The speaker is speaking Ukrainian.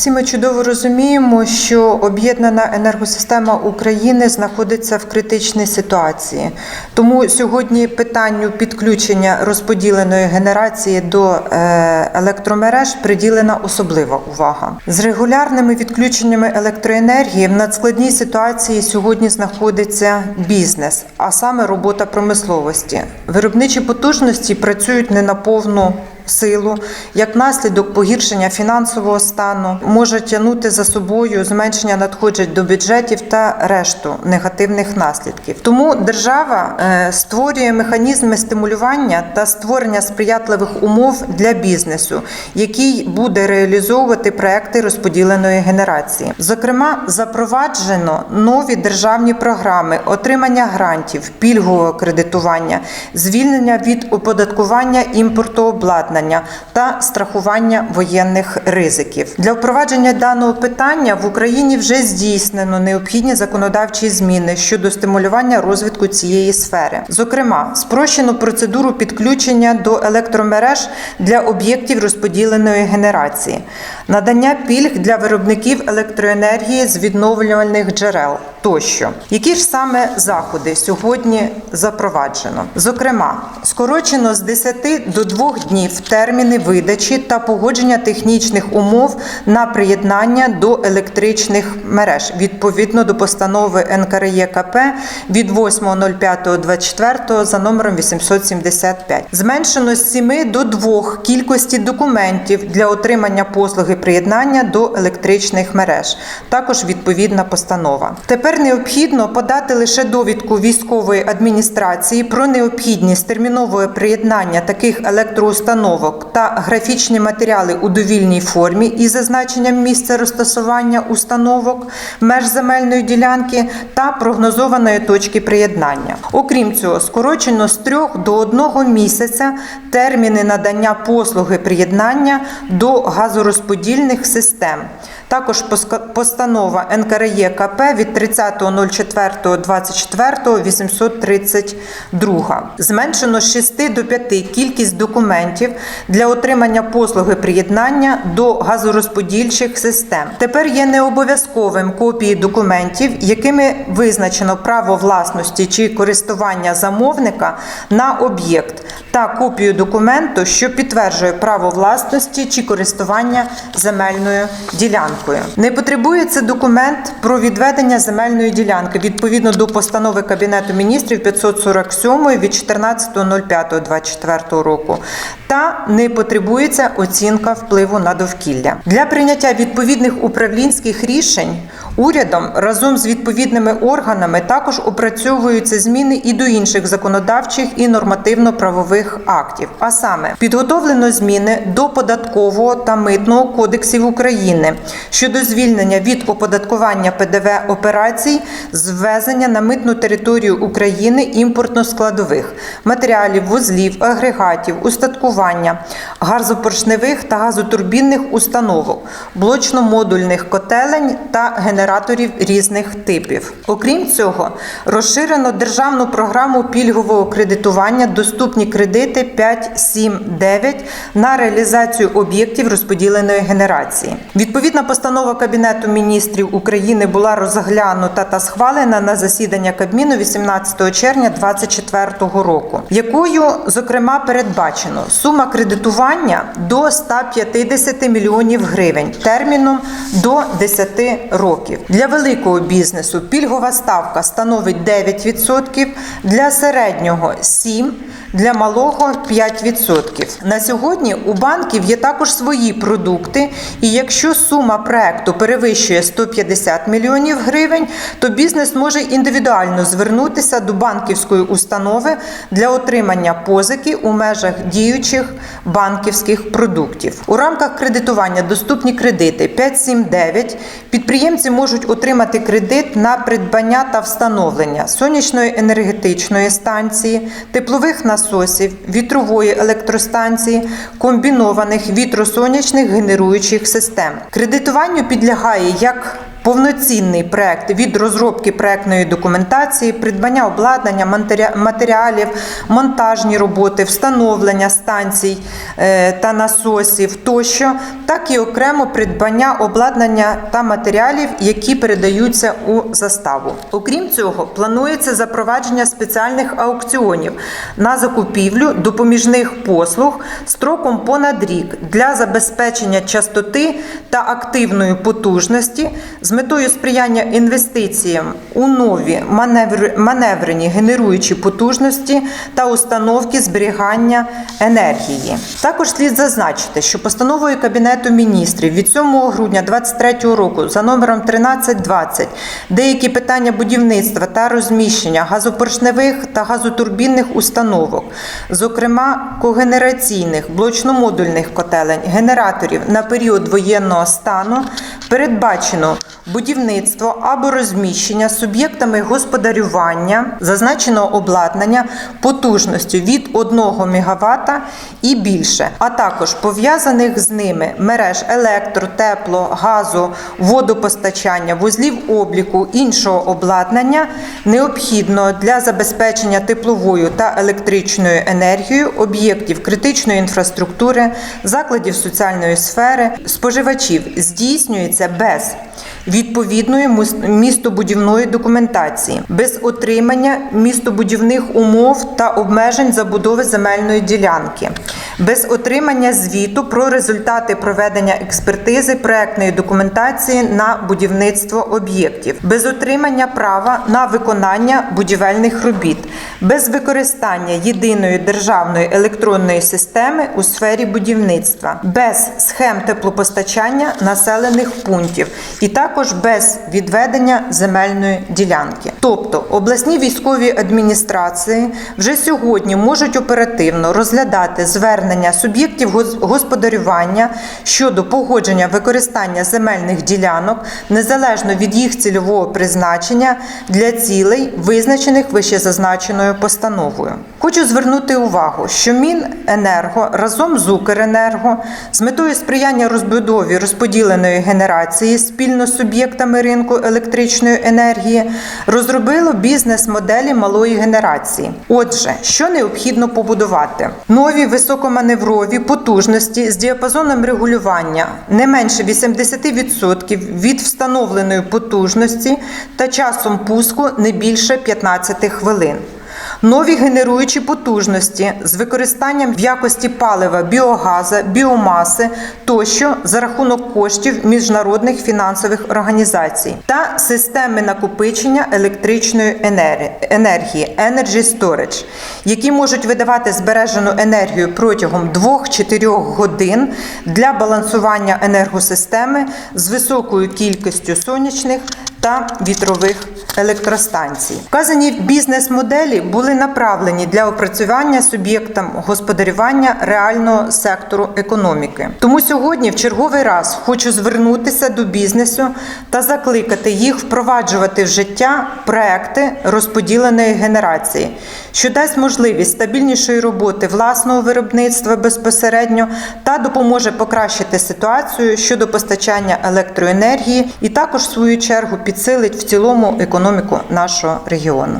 Всі ми чудово розуміємо, що об'єднана енергосистема України знаходиться в критичній ситуації. Тому сьогодні питанню підключення розподіленої генерації до е, електромереж приділена особлива увага. З регулярними відключеннями електроенергії в надскладній ситуації сьогодні знаходиться бізнес, а саме робота промисловості. Виробничі потужності працюють не на повну силу, як наслідок погіршення фінансового стану може тягнути за собою зменшення надходжень до бюджетів та решту негативних наслідків. Тому держава е, створює механізми стимулювання та створення сприятливих умов для бізнесу, який буде реалізовувати проекти розподіленої генерації. Зокрема, запроваджено нові державні програми отримання грантів, пільгового кредитування, звільнення від оподаткування імпорту обладнання та страхування воєнних ризиків. Для впровадження даного питання в Україні вже здійснено необхідні законодавчі зміни щодо стимулювання розвитку цієї сфери. Зокрема, спрощено процедуру підключення до електромереж для об'єктів розподіленої генерації, надання пільг для виробників електроенергії з відновлювальних джерел тощо. Які ж саме заходи сьогодні запроваджено? Зокрема, скорочено з 10 до 2 днів терміни видачі та погодження технічних умов на приєднання до електричних мереж відповідно до постанови НКРЄКП від 8.05.24 за номером 875. Зменшено з 7 до 2 кількості документів для отримання послуги приєднання до електричних мереж. Також відповідна постанова. Тепер необхідно подати лише довідку військової адміністрації про необхідність термінового приєднання таких електроустановок та графічні матеріали у довільній формі із зазначенням місця розташування установок, меж земельної ділянки та прогнозованої точки приєднання. Окрім цього, скорочено з трьох до одного місяця терміни надання послуги приєднання до газорозподільних систем. Також постанова НКРЄКП від 30.04.24 832. Зменшено з 6 до 5 кількість документів для отримання послуги приєднання до газорозподільчих систем. Тепер є необов'язковим копії документів, якими визначено право власності чи користування замовника на об'єкт, та копію документу, що підтверджує право власності чи користування земельною ділянкою. Не потребується документ про відведення земельної ділянки відповідно до постанови Кабінету міністрів 547 від 14.05.24 року. Та не потребується оцінка впливу на довкілля для прийняття відповідних управлінських рішень. Урядом разом з відповідними органами також опрацьовуються зміни і до інших законодавчих і нормативно-правових актів. А саме підготовлено зміни до податкового та митного кодексів України щодо звільнення від оподаткування ПДВ операцій з ввезення на митну територію України імпортно-складових матеріалів, вузлів, агрегатів, устаткування, газопоршневих та газотурбінних установок, блочно-модульних котелень та генераторів різних типів. Окрім цього, розширено державну програму пільгового кредитування доступні кредити 5, 7, 9 на реалізацію об'єктів розподіленої генерації. Відповідна постанова Кабінету міністрів України була розглянута та схвалена на засідання Кабміну 18 червня 2024 року, якою, зокрема, передбачено сума кредитування до 150 мільйонів гривень терміном до 10 років. Для великого бізнесу пільгова ставка становить 9%, для середнього 7%, для малого 5%. На сьогодні у банків є також свої продукти, і якщо сума проекту перевищує 150 мільйонів гривень, то бізнес може індивідуально звернутися до банківської установи для отримання позики у межах діючих банківських продуктів. У рамках кредитування доступні кредити 579 підприємці можуть отримати кредит на придбання та встановлення сонячної енергетичної станції, теплових насосів, вітрової електростанції, комбінованих вітросонячних генеруючих систем. Кредитуванню підлягає як повноцінний проект від розробки проектної документації, придбання обладнання, матеріалів, монтажні роботи, встановлення станцій е, та насосів тощо, так і окремо придбання обладнання та матеріалів, які передаються у заставу. Окрім цього, планується запровадження спеціальних аукціонів на закупівлю допоміжних послуг строком понад рік для забезпечення частоти та активної потужності з метою сприяння інвестиціям у нові маневр, маневрені генеруючі потужності та установки зберігання енергії. Також слід зазначити, що постановою Кабінету міністрів від 7 грудня 2023 року за номером 1320 деякі питання будівництва та розміщення газопоршневих та газотурбінних установок, зокрема когенераційних блочно-модульних котелень, генераторів на період воєнного стану передбачено будівництво або розміщення суб'єктами господарювання зазначеного обладнання потужністю від 1 МВт і більше, а також пов'язаних з ними мереж електро, тепло, газу, водопостачання, вузлів обліку іншого обладнання, необхідного для забезпечення тепловою та електричною енергією об'єктів критичної інфраструктури, закладів соціальної сфери, споживачів здійснюється без відповідної містобудівної документації, без отримання містобудівних умов та обмежень забудови земельної ділянки, без отримання звіту про результати проведення експертизи проектної документації на будівництво об'єктів, без отримання права на виконання будівельних робіт, без використання єдиної державної електронної системи у сфері будівництва, без схем теплопостачання населених пунктів і також без відведення земельної ділянки. Тобто обласні військові адміністрації вже сьогодні можуть оперативно розглядати звернення суб'єктів господарювання щодо погодження використання земельних ділянок незалежно від їх цільового призначення для цілей, визначених вищезазначеною постановою. Хочу звернути увагу, що Міненерго разом з Укренерго з метою сприяння розбудові розподіленої генерації спільно з суб'єктами ринку електричної енергії розробило бізнес-моделі малої генерації. Отже, що необхідно побудувати? Нові високоманеврові потужності з діапазоном регулювання не менше 80% від встановленої потужності та часом пуску не більше 15 хвилин. Нові генеруючі потужності з використанням в якості палива біогаза, біомаси тощо за рахунок коштів міжнародних фінансових організацій та системи накопичення електричної енергії Energy Storage, які можуть видавати збережену енергію протягом 2-4 годин для балансування енергосистеми з високою кількістю сонячних та вітрових електростанцій. Вказані бізнес-моделі були направлені для опрацювання суб'єктам господарювання реального сектору економіки. Тому сьогодні в черговий раз хочу звернутися до бізнесу та закликати їх впроваджувати в життя проекти розподіленої генерації, що дасть можливість стабільнішої роботи власного виробництва безпосередньо та допоможе покращити ситуацію щодо постачання електроенергії і також в свою чергу підсилить в цілому економіку нашого регіону.